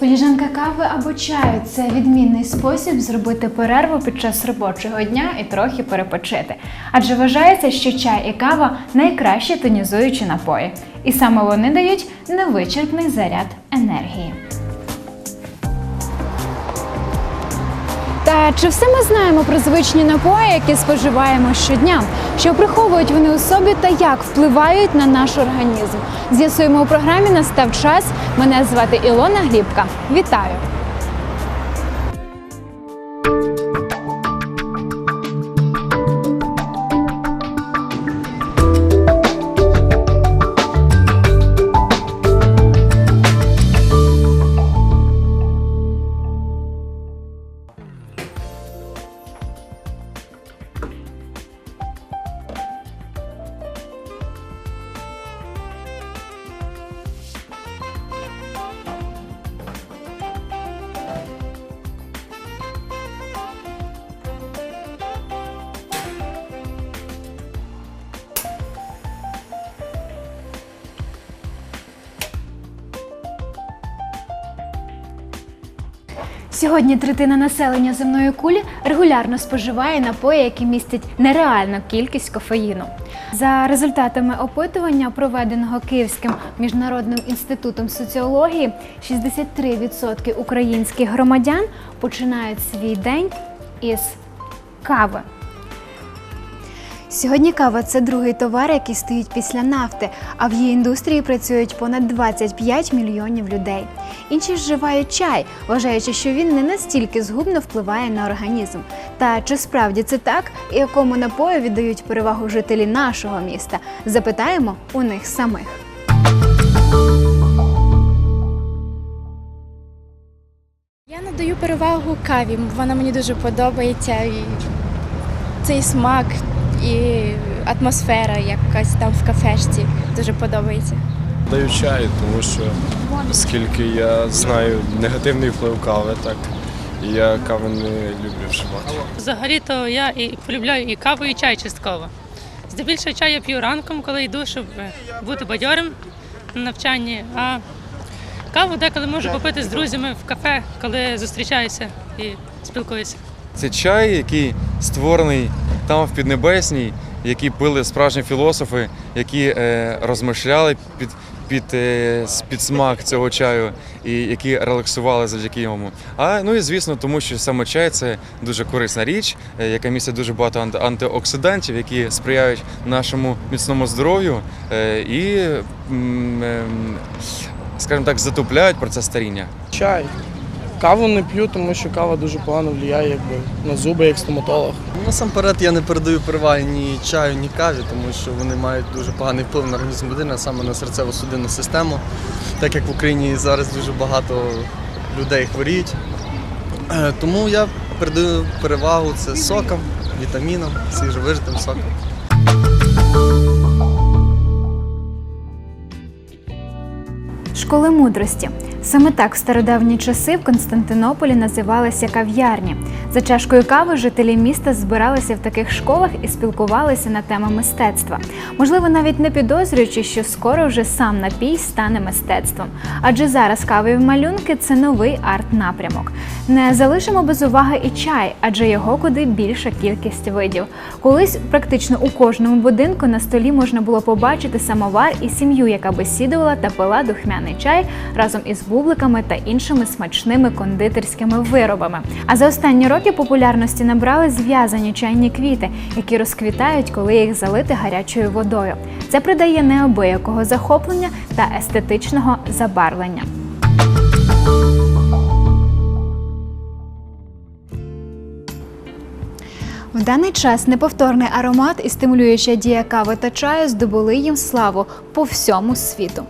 Філіжанка кави або чаю це відмінний спосіб зробити перерву під час робочого дня і трохи перепочити. Адже вважається, що чай і кава найкращі тонізуючі напої, і саме вони дають невичерпний заряд енергії. Та чи все ми знаємо про звичні напої, які споживаємо щодня? Що приховують вони у собі та як впливають на наш організм? З'ясуємо у програмі Настав час. Мене звати Ілона Глібка. Вітаю! Сьогодні третина населення земної кулі регулярно споживає напої, які містять нереальну кількість кофеїну. За результатами опитування, проведеного Київським міжнародним інститутом соціології, 63% українських громадян починають свій день із кави. Сьогодні кава це другий товар, який стоїть після нафти, а в її індустрії працюють понад 25 мільйонів людей. Інші вживають чай, вважаючи, що він не настільки згубно впливає на організм. Та чи справді це так, і якому напою віддають перевагу жителі нашого міста? Запитаємо у них самих. Я надаю перевагу каві. Вона мені дуже подобається. І цей смак і атмосфера якась там в кафешці дуже подобається. Даю чай, тому що оскільки я знаю негативний вплив кави, так і я кави не люблю вживати. Взагалі-то я і полюбляю і каву, і чай частково. Здебільшого чай я п'ю ранком, коли йду, щоб е, бути бадьорим на навчанні. А каву деколи можу попити з друзями в кафе, коли зустрічаюся і спілкуюся. Це чай, який створений там в Піднебесній, який пили справжні філософи, які е, розмишляли під, під, е, під смак цього чаю і які релаксували завдяки йому. А ну і звісно, тому що саме чай це дуже корисна річ, е, яка містить дуже багато анти- антиоксидантів, які сприяють нашому міцному здоров'ю е, і, ем, скажімо так, затупляють процес старіння. Чай. Каву не п'ю, тому що кава дуже погано впливає якби, на зуби як стоматолог. Насамперед я не передаю переваги ні чаю, ні каві, тому що вони мають дуже поганий вплив на організм людини, а саме на серцево-судинну систему. Так як в Україні зараз дуже багато людей хворіють. Е, Тому я передаю перевагу це сокам, вітамінам, свіжовижитим сокам. Школи мудрості. Саме так в стародавні часи в Константинополі називалися кав'ярні. За чашкою кави жителі міста збиралися в таких школах і спілкувалися на теми мистецтва. Можливо, навіть не підозрюючи, що скоро вже сам напій стане мистецтвом. Адже зараз кавові малюнки це новий арт-напрямок. Не залишимо без уваги і чай, адже його куди більша кількість видів. Колись практично у кожному будинку на столі можна було побачити самовар і сім'ю, яка бесідувала та пила духмяний чай разом із бубликами та іншими смачними кондитерськими виробами. А за останні роки популярності набрали зв'язані чайні квіти, які розквітають, коли їх залити гарячою водою. Це придає неабиякого захоплення та естетичного забарвлення. В даний час неповторний аромат і стимулююча дія кави та чаю здобули їм славу по всьому світу.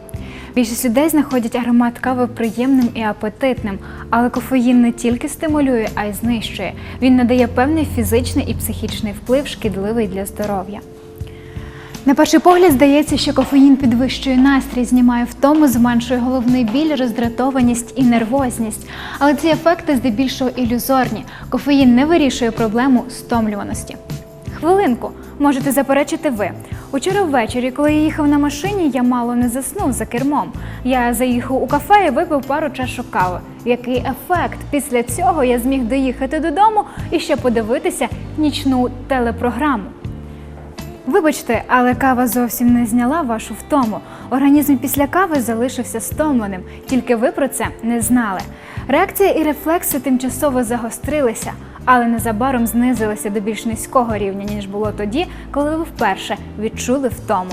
Більшість людей знаходять аромат кави приємним і апетитним, але кофеїн не тільки стимулює, а й знищує. Він надає певний фізичний і психічний вплив, шкідливий для здоров'я. На перший погляд здається, що кофеїн підвищує настрій, знімає втому, зменшує головний біль, роздратованість і нервозність. Але ці ефекти здебільшого ілюзорні. Кофеїн не вирішує проблему стомлюваності. Хвилинку, можете заперечити ви. Учора ввечері, коли я їхав на машині, я мало не заснув за кермом. Я заїхав у кафе і випив пару чашок кави. Який ефект? Після цього я зміг доїхати додому і ще подивитися нічну телепрограму. Вибачте, але кава зовсім не зняла вашу втому. Організм після кави залишився стомленим, тільки ви про це не знали. Реакція і рефлекси тимчасово загострилися, але незабаром знизилися до більш низького рівня, ніж було тоді, коли ви вперше відчули втому.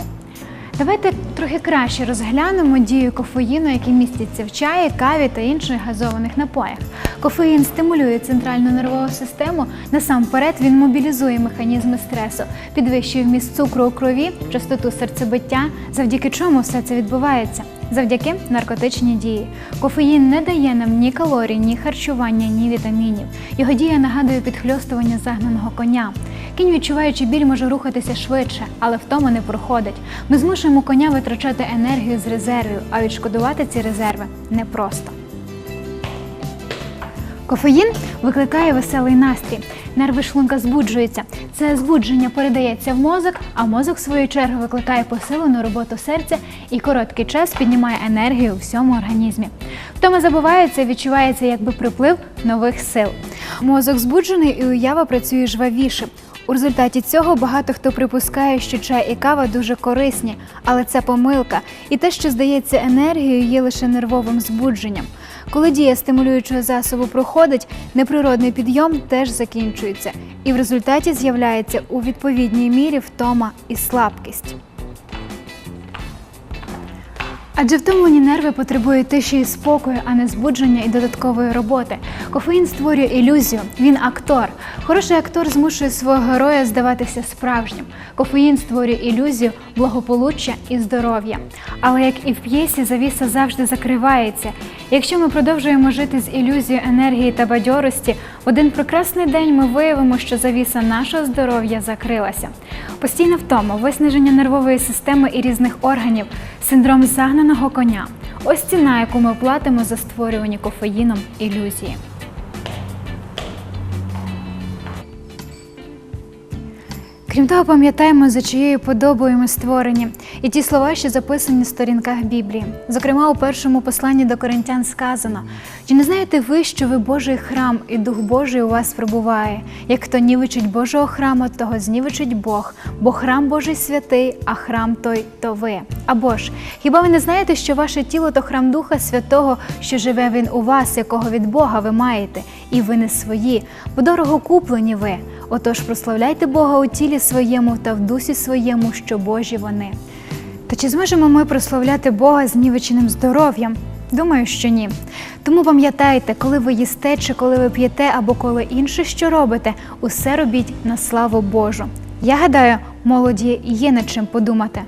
Давайте трохи краще розглянемо дію кофеїну, який міститься в чаї, каві та інших газованих напоях. Кофеїн стимулює центральну нервову систему. Насамперед він мобілізує механізми стресу, підвищує вміст цукру у крові, частоту серцебиття, завдяки чому все це відбувається. Завдяки наркотичній дії. Кофеїн не дає нам ні калорій, ні харчування, ні вітамінів. Його дія нагадує підхльостування загнаного коня. Кінь, відчуваючи біль, може рухатися швидше, але втома не проходить. Ми змушуємо коня витрачати енергію з резервів, а відшкодувати ці резерви непросто. Кофеїн викликає веселий настрій. Нерви шлунка збуджуються. Це збудження передається в мозок, а мозок, в свою чергу, викликає посилену роботу серця і короткий час піднімає енергію у всьому організмі. Втома забувається, відчувається якби приплив нових сил. Мозок збуджений і уява працює жвавіше. У результаті цього багато хто припускає, що чай і кава дуже корисні, але це помилка. І те, що здається енергією, є лише нервовим збудженням. Коли дія стимулюючого засобу проходить, неприродний підйом теж закінчується, і в результаті з'являється у відповідній мірі втома і слабкість. Адже втомлені нерви потребують тиші і спокою, а не збудження і додаткової роботи. Кофеїн створює ілюзію. Він актор. Хороший актор змушує свого героя здаватися справжнім. Кофеїн створює ілюзію благополуччя і здоров'я. Але як і в п'єсі, завіса завжди закривається. Якщо ми продовжуємо жити з ілюзією енергії та бадьорості, в один прекрасний день ми виявимо, що завіса нашого здоров'я закрилася. Постійна втома, виснаження нервової системи і різних органів, синдром загнаного коня. Ось ціна, яку ми платимо за створювані кофеїном ілюзії. Крім того, пам'ятаємо, за чиєю подобою ми створені, і ті слова, що записані в сторінках Біблії. Зокрема, у першому посланні до коринтян сказано: чи не знаєте ви, що ви Божий храм, і Дух Божий у вас пробуває? Як хто нівечить Божого храму, того знівечить Бог, бо храм Божий святий, а храм той то ви. Або ж, хіба ви не знаєте, що ваше тіло то храм Духа Святого, що живе він у вас, якого від Бога ви маєте, і ви не свої, бо дорого куплені ви. Отож, прославляйте Бога у тілі своєму та в дусі своєму, що Божі вони. Та чи зможемо ми прославляти Бога з нівеченим здоров'ям? Думаю, що ні. Тому пам'ятайте, коли ви їсте, чи коли ви п'єте, або коли інше що робите, усе робіть на славу Божу. Я гадаю, молоді є над чим подумати.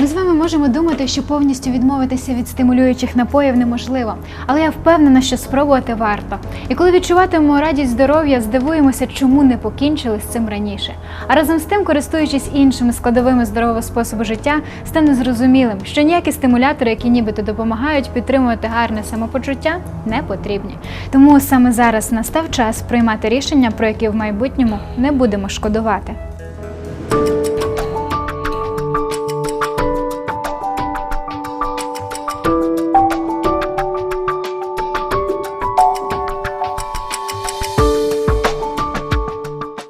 Ми з вами можемо думати, що повністю відмовитися від стимулюючих напоїв неможливо, але я впевнена, що спробувати варто. І коли відчуватимемо радість здоров'я, здивуємося, чому не покінчили з цим раніше. А разом з тим, користуючись іншими складовими здорового способу життя, стане зрозумілим, що ніякі стимулятори, які нібито допомагають підтримувати гарне самопочуття, не потрібні. Тому саме зараз настав час приймати рішення, про які в майбутньому не будемо шкодувати.